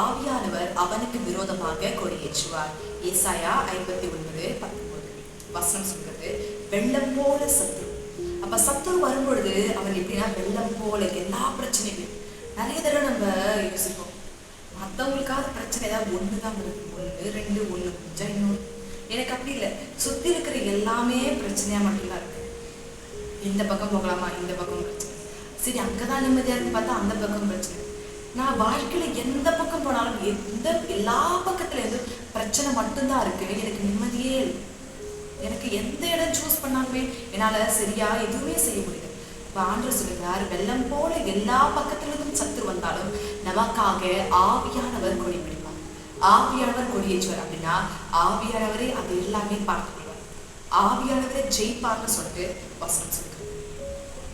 ஆவியானவர் அவனுக்கு விரோதமாக கொடியேற்றுவார். ஏசாயா ஐம்பத்தி ஒன்பது பத்தொன்பது. வசனம் சொல்றது வெள்ளம் போல சத்து. அப்ப சத்து வரும்பொழுது அவர் எப்படின்னா வெள்ளம் போல எல்லா பிரச்சனைகளும் நிறைய தடவை நம்ம யோசிப்போம். மற்றவங்களுக்காக பிரச்சனை ஏதாவது ஒன்று தான் வருது ஒன்று ரெண்டு ஒன்று கொஞ்சம் இன்னொன்று எனக்கு அப்படி இல்லை. சுத்தி இருக்கிற எல்லாமே பிரச்சனையா மட்டும்தான் இருக்கு. இந்த பக்கம் போகலாமா? இந்த பக்கம் பிரச்சனை. சரி அங்கதான் நிம்மதியா இருக்கு பார்த்தா அந்த பக்கம் பிரச்சனை. வாழ்க்கையில எந்த பக்கம் போனாலும் எந்த எல்லா பக்கத்துல இருந்து பிரச்சனை மட்டும்தான் இருக்கு. எனக்கு நிம்மதியே இல்லை. எனக்கு எந்த இடம் சூஸ் பண்ணாலுமே என்னால சரியா எதுவுமே செய்ய முடியல. இப்ப ஆண்டவர் சொல்லுகிறார் வெள்ளம் போல எல்லா பக்கத்துல இருந்தும் சத்து வந்தாலும் நமக்காக ஆவியானவர் கொடி பிடிப்பார். ஆவியானவர் கொடியேற்றுவார் அப்படின்னா ஆவியானவரே அது எல்லாமே பார்த்து கொள்வார் ஆவியானவரை ஜெயிப்பார்னு சொல்லிட்டு வசனம் சொல்லுங்க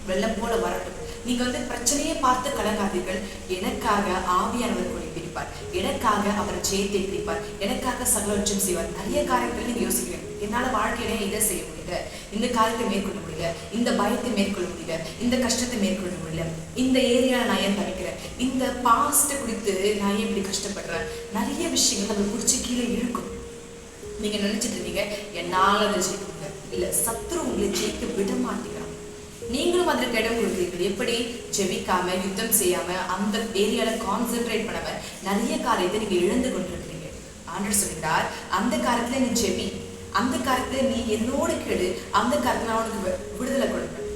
வெள்ளம் போல வரட்டும். நீங்க வந்து பிரச்சனையை பார்த்து கலங்காதீர்கள். எனக்காக ஆவியானவர் கொடி பிடிப்பார் எனக்காக அவர் ஜெயத்தை பிடிப்பார். எனக்காக சகலவற்றம் செய்வார். நிறைய காரியங்கள் நீங்க யோசிக்கிறீங்க என்னால வாழ்க்கையில இதை செய்ய முடியல? இந்த காரியத்தை மேற்கொள்ள முடியல. இந்த பயத்தை மேற்கொள்ள முடியல. இந்த கஷ்டத்தை மேற்கொள்ள முடியல. இந்த ஏரியால நான் ஏன் தவிக்கிறேன்? இந்த பாஸ்ட் குறித்து நான் ஏன் இப்படி கஷ்டப்படுறேன்? நிறைய விஷயங்கள் நம்ம குறிச்சு கீழே இழுக்கும். நீங்க நினைச்சிட்டு இருந்தீங்க என்னால அதை ஜெயிக்க முடியல. இல்ல சத்ரு உங்களை ஜெயிக்க விட மாட்டேங்கிறான். நீங்களும் அதற்கு இடம் கொடுக்குறீர்கள் எப்படி? ஜெபிக்காம யுத்தம் செய்யாம அந்த ஏரியால கான்சென்ட்ரேட் பண்ணாம நிறைய காரியத்தை நீங்க இழந்து கொண்டிருக்கிறீங்க. ஆண்டர் சொல்கிறார் அந்த காலத்துல நீ ஜெபி அந்த காலத்துல நீ என்னோட கேடு அந்த காலத்துல அவனுக்கு விடுதலை கொடுப்பேன்.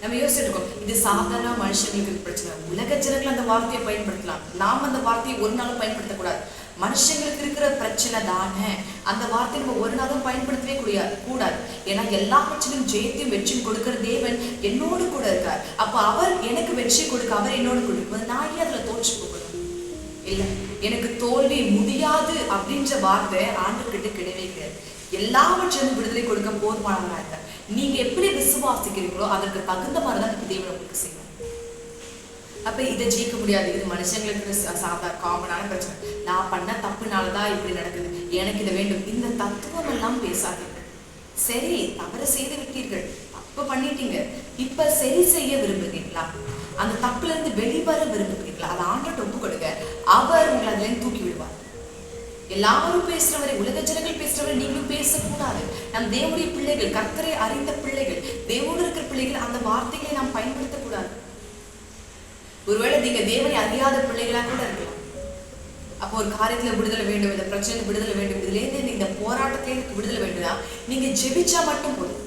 நம்ம யோசிச்சிருக்கோம் இது சாதாரண மனுஷங்களுக்கு பிரச்சனை. உலக ஜனங்கள் அந்த வார்த்தையை பயன்படுத்தலாம். நாம் அந்த வார்த்தையை ஒரு நாளும் பயன்படுத்தக்கூடாது. மனுஷங்களுக்கு இருக்கிற பிரச்சனை தானே. அந்த வார்த்தையை நம்ம ஒரு நாளும் பயன்படுத்த முடியாது கூடாது. ஏன்னா எல்லாவற்றிலும் ஜெயத்தையும் வெற்றியும் கொடுக்கிற தேவன் என்னோடு கூட இருக்கார். அப்போ அவர் எனக்கு வெற்றி கொடுக்க அவர் என்னோடு கொடுக்கும்போது நான் ஏன் அதுல தோற்று போகணும்? இல்லை எனக்கு தோல்வி முடியாது அப்படின்ற வார்த்தை ஆண்டுகிட்ட கிடையவே கிடையாது. எல்லாவற்றிலும் விடுதலை கொடுக்க போதுமானவரா இருக்கார். நீங்க எப்படி விசுவாசிக்கிறீங்களோ அதற்கு தகுந்த மாதிரி தான் தேவன் உங்களுக்கு செய்யும் அப்ப இதை ஜெயிக்க முடியாது. இது மனுஷங்களுக்கு சாதா காமனான பிரச்சனை. நான் பண்ண தப்புனாலதான் இப்படி நடக்குது. எனக்கு இதை வேண்டும். இந்த தத்துவம் எல்லாம் பேசாதீங்க. சரி தவறு செய்து விட்டீர்கள். தப்பு பண்ணிட்டீங்க. இப்ப சரி செய்ய விரும்புகிறீங்களா அந்த தப்புல இருந்து வெளிவர விரும்புகிறீங்களா அதை ஆண்டோட்ட ஒப்பு கொடுங்க. அவர் உங்களை அதுல இருந்து தூக்கி விடுவார். எல்லாரும் பேசுறவரை உலக ஜனங்கள் பேசுறவரை நீங்களும் பேசக்கூடாது. நம் தேவனுடைய பிள்ளைகள் கர்த்தரை அறிந்த பிள்ளைகள் தேவோடு இருக்கிற பிள்ளைகள் அந்த வார்த்தைகளை நாம் பயன்படுத்தக்கூடாது. ஒருவேளை நீங்க தேவனை அறியாத பிள்ளைகளா கூட இருக்கு ஒரு காரியத்தில் விடுதலை வேண்டும் இந்த பிரச்சனை விடுதலை வேண்டும் இதுலேருந்து இந்த போராட்டத்துல விடுதலை வேண்டும்னா நீங்க ஜெபிச்சா மட்டும் போதும்.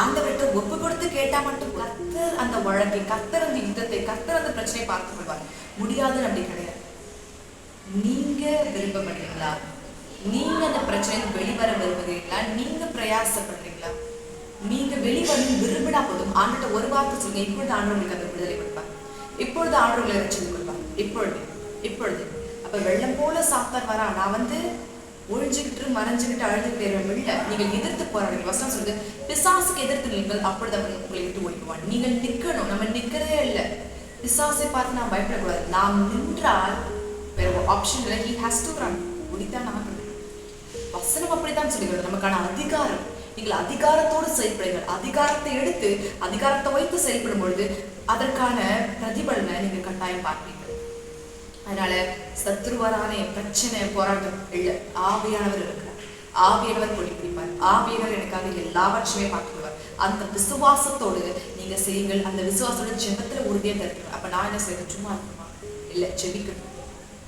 ஆண்டவர்கிட்ட ஒப்பு கொடுத்து கேட்டா மட்டும் கத்தர் அந்த வழக்கை கத்தர் அந்த யுத்தத்தை கத்தர் அந்த பிரச்சனையை பார்த்து கொள்வார். முடியாதுன்னு அப்படி கிடையாது. நீங்க விருப்பப்படுறீங்களா நீங்க அந்த பிரச்சனையில வெளிவர விரும்புகிறீங்களா நீங்க பிரயாசப்படுறீங்களா நீங்க வெளிவரும் விரும்பினா போதும். ஆண்டுகிட்ட ஒரு வார்த்தை சொல்லுங்க இப்பொழுது ஆண்டவர்களுக்கு அந்த விடுதலை கொடுப்பார். இப்பொழுது ஆண்டவர்களை வச்சு ரட்சித்து கொடுப்பார் இப்பொழுது இப்பொழுது. அப்போ வெள்ளம் போல சாத்தான் வரா. நான் வந்து ஒழிஞ்சுக்கிட்டு மறைஞ்சுக்கிட்டு அழுதுகிட்டு இருவேன் இல்ல நீங்கள் எதிர்த்து போராடுங்க வசனம் சொல்லுது பிசாசுக்கு எதிர்த்து நீங்கள் அப்படிதான் அவன் உங்களை விட்டு ஓடிக்குவான் நீங்கள் நிற்கணும். நம்ம நிற்கிறதே இல்லை. பிசாசை பார்த்து நான் பயப்படக்கூடாது. நாம் நின்றால் வேற ஆப்ஷன் இல்லை. ஹி ஹேஸ் டு ரன் ஓடித்தான் ஆகணும் வசனம் அப்படித்தான் சொல்லுகிறது. நமக்கான அதிகாரம். நீங்கள் அதிகாரத்தோடு செயல்படுங்கள். அதிகாரத்தை எடுத்து அதிகாரத்தை வைத்து செயல்படும் பொழுது அதற்கான பிரதிபலனை நீங்கள் கட்டாயம் பார்ப்பீங்க அதனால சத்ருவரான பிரச்சனை போராட்டம் இல்லை. ஆவியானவர் இருக்கிறார். ஆவியானவர் கொடி பிடிப்பார். ஆவியானவர் எனக்காக எல்லாவற்றையுமே பார்த்துக்குவார். அந்த விசுவாசத்தோடு நீங்க செய்யுங்கள். அந்த விசுவாசத்தோட ஜெபத்துல உறுதியா தருக்கணும் அப்ப நான் என்ன செய்யணும் சும்மா இருக்குமா இல்ல ஜெபிக்கணும்.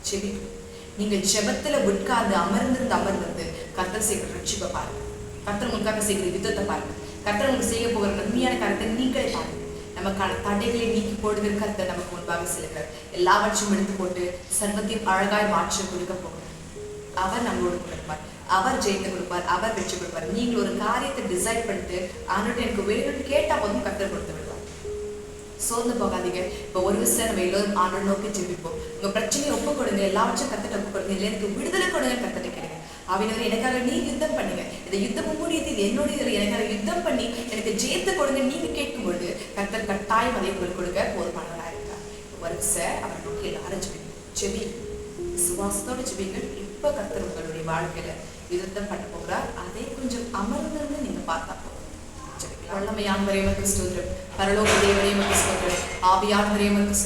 ஜெபிக்கணும். நீங்க ஜெபத்துல உட்கார்ந்து அமர்ந்திருந்து அமர்ந்திருந்து கத்தர் செய்கிற ரட்சிப்பை பாருங்க. கத்தர் உங்களுக்காக செய்கிற யுத்தத்தை பாருங்க. கத்தர் உங்களுக்கு செய்ய போகிற நன்மையான காரியத்தை நீங்களே பாருங்க. நமக்கான தடைகளை நீக்கி போடுவதற்கு கர்த்தர் நமக்கு முன்பாக செல்கிறார் எல்லாவற்றையும் எடுத்து போட்டு சர்வத்தையும் அழகாய் மாற்றி கொடுக்க போகிறார் அவர் நம்மளோடு கொடுப்பார். அவர் ஜெயித்து கொடுப்பார். அவர் வெற்றி கொடுப்பார். நீங்கள் ஒரு காரியத்தை டிசைட் பண்ணிட்டு அவனுடைய எனக்கு வேணும்னு கேட்டா போதும் கர்த்தர் கொடுத்து விடுவார். சோர்ந்து போகாதீங்க. இப்போ ஒரு விஷயம் நம்ம எல்லோரும் ஆண்டோட நோக்கி ஜெபிப்போம். உங்கள் பிரச்சனையை ஒப்பு கொடுங்க எல்லாவற்றையும் கத்துட்டு ஒப்பு கொடுங்க இல்லை எனக்கு விடுதலை கொடுங்க கத்துட்டு கிடைக்கும் அவனவர் எனக்காக நீ யுத்தம் பண்ணுங்க இந்த யுத்தம் உங்களுடையது என்னுடைய எனக்காக யுத்தம் பண்ணி எனக்கு ஜெயத்தை கொடுங்க நீங்க கேட்கும் பொழுது கர்த்தர் கட்டாயம் அதை உங்களுக்கு கொடுக்க போதுமானவராக இருக்கார். வருஷ அவர் நோக்கி எல்லாரும் ஜெபி ஜெபி விசுவாசத்தோட ஜெபிங்கள் இப்ப கர்த்தர் உங்களுடைய வாழ்க்கையில யுத்தம் பண்ண போகிறார். அதை கொஞ்சம் அமர்ந்திருந்து நீங்க பார்த்தா போதும். வல்லமையானவரே உமக்கு ஸ்தோத்திரம். பரலோக தேவனே உமக்கு ஆவியான் ஆவியானவரே உமக்கு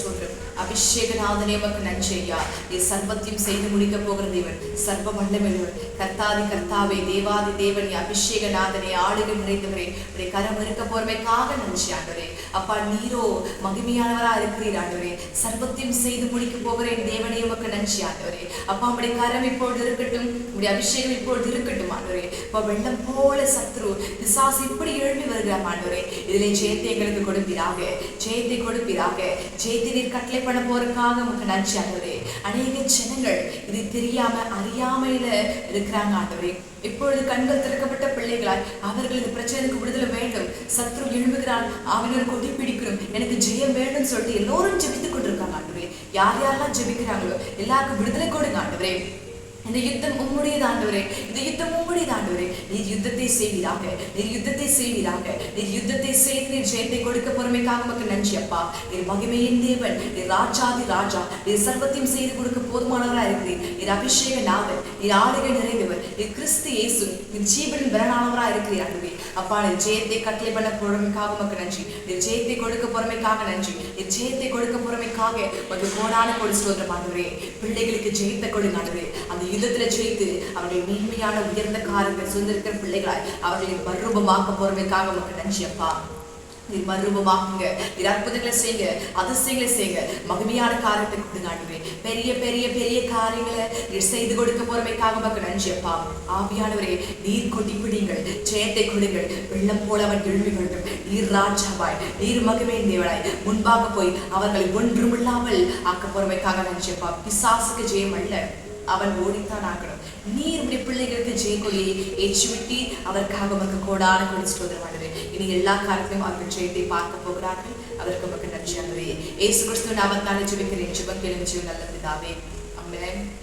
அபிஷேகநாதனே உமக்கு நன்றி ஐயா நீ சர்வத்தையும் செய்து முடிக்க போகிற தேவன் சர்வ வல்லமையுள்ளவர் கர்த்தாதி கர்த்தாவே தேவாதி தேவன் நீ அபிஷேகநாதனே ஆளுகை நிறைந்தவரே. உடைய கரம் இருக்க போறமைக்காக நன்றி ஆண்டவரே. அப்பா நீரோ மகிமையானவரா இருக்கிறீர் ஆண்டவரே. சர்வத்தையும் செய்து முடிக்க போகிறேன் தேவனே உமக்கு நன்றி ஆண்டவரே. அப்பா உடைய கரம் இப்பொழுது இருக்கட்டும் உடைய அபிஷேகம் இப்பொழுது இருக்கட்டும் ஆண்டவரே. அப்பா வெள்ளம் போல சத்ரு பிசாசு இப்படி எழுப்பி வருகிறார் ஆண்டவரே. இதிலே ஜெயத்தை எங்களுக்கு கொடுப்பீராக ஜெயத்தை கொடுப்பீராக. ஜெயத்தை நீர் கட்டளை பண்ண போறதுக்காக உமக்கு நன்றி ஆண்டவரே. அநேக ஜனங்கள் இது தெரியாம அறியாமையில இருக்கிறாங்க ஆண்டவரே. இப்பொழுது கண்கள் திறக்கப்பட்ட பிள்ளைகளால் அவர்கள் இந்த பிரச்சனைக்கு விடுதலை வேண்டும். சத்ரு எழும்புகிறான் அவனர் கொடி பிடிக்கிறோம். எனக்கு ஜெயம் வேண்டும் சொல்லிட்டு எல்லோரும் ஜெபித்துக் கொண்டிருக்காங்க ஆண்டவரே. யார் யாரெல்லாம் ஜெபிக்கிறாங்களோ எல்லாருக்கும் விடுதலை கொடுங்க ஆண்டவரே. இந்த யுத்தம் உம்முடைய தாண்டவரே இந்த யுத்தம் உம்முடைய தாண்டவரே. நீர் யுத்தத்தை செய்வீராக நீர் யுத்தத்தை செய்வீராக நீர் யுத்தத்தை செய்து நீர் ஜெயத்தை கொடுக்க பொறுமைக்காக மக்கள் நன்றி அப்பா. நீர் மகிமையின் தேவன் நீர் ராஜாதி ராஜா. நீர் சர்வத்தையும் செய்து கொடுக்க போதுமானவராக இருக்கிறீர். நீர் அபிஷேக நாவல் நீர் ஆளுகை நிறைந்தவர். நீர் கிறிஸ்து இயேசு நீர் ஜீவனின் பலனானவராக இருக்கிறீர். அப்பா நீ ஜெயத்தை கட்டளை பண்ண பொறுமைக்காக உமக்கு நன்றி. நீ ஜெயத்தை கொடுக்க பொறுமைக்காக நன்றி. நீ ஜெயத்தை கொடுக்க பொறுமைக்காக உமக்கு கோடான கொடு சொல்ற ஆண்டவரே பிள்ளைகளுக்கு ஜெயத்தை கொடுங்க ஆண்டவரே அந்த யுத்தத்துல ஜெயித்து அவருடைய மேன்மையான உயர்ந்த காரங்கள் சுதந்திருக்கிற பிள்ளைகளாய் அவர்களை மறுரூபமாக்க பொறுமைக்காக உமக்கு நன்றி அப்பா. நீர் மறுரூபமாக்குங்க நீர் அற்புதங்களை செய்யுங்க அதிசயங்களை செய்யுங்க மகிமையான காரியத்தை கொடுங்க காட்டுவேன். பெரிய பெரிய பெரிய காரியங்களை நீர் செய்து கொடுக்க போறமைக்காக மக்கள் நன்றி அப்பா. ஆவியானவரே நீர் கொட்டி பிடிங்கள் ஜெயத்தை கொடுங்கள் வெள்ளம் போல அவன் எழுமி கொள்ளும் நீர் ராஜாவாய் நீர் மகிமை தேவனாய். முன்பாக போய் அவர்களை ஒன்றுமில்லாமல் ஆக்க போறமைக்காக நன்றி அப்பா. பிசாசுக்கு ஜெயம் அல்ல. அவன் ஓடித்தான் ஆகணும். நீர் உடைய பிள்ளைகளுக்கு ஜெயக்கொடியை ஏற்றி விட்டி அவருக்காக உமக்கு கோடான கொடி ஸ்தோதிரமானது இனி எல்லா காலத்திலும் அவர்கள் ஜெயத்தை பார்க்க போகிறார்கள் அதற்கு உமக்கு நன்றி ஆண்டவரே ஏசு கிறிஸ்துவ நாமத்தாலே ஜெபிக்கிறேன் ஜெபம் கேளுங்க ஜீவன் நல்ல பிதாவே அம்மேன் அம்மேன் அம்மேன்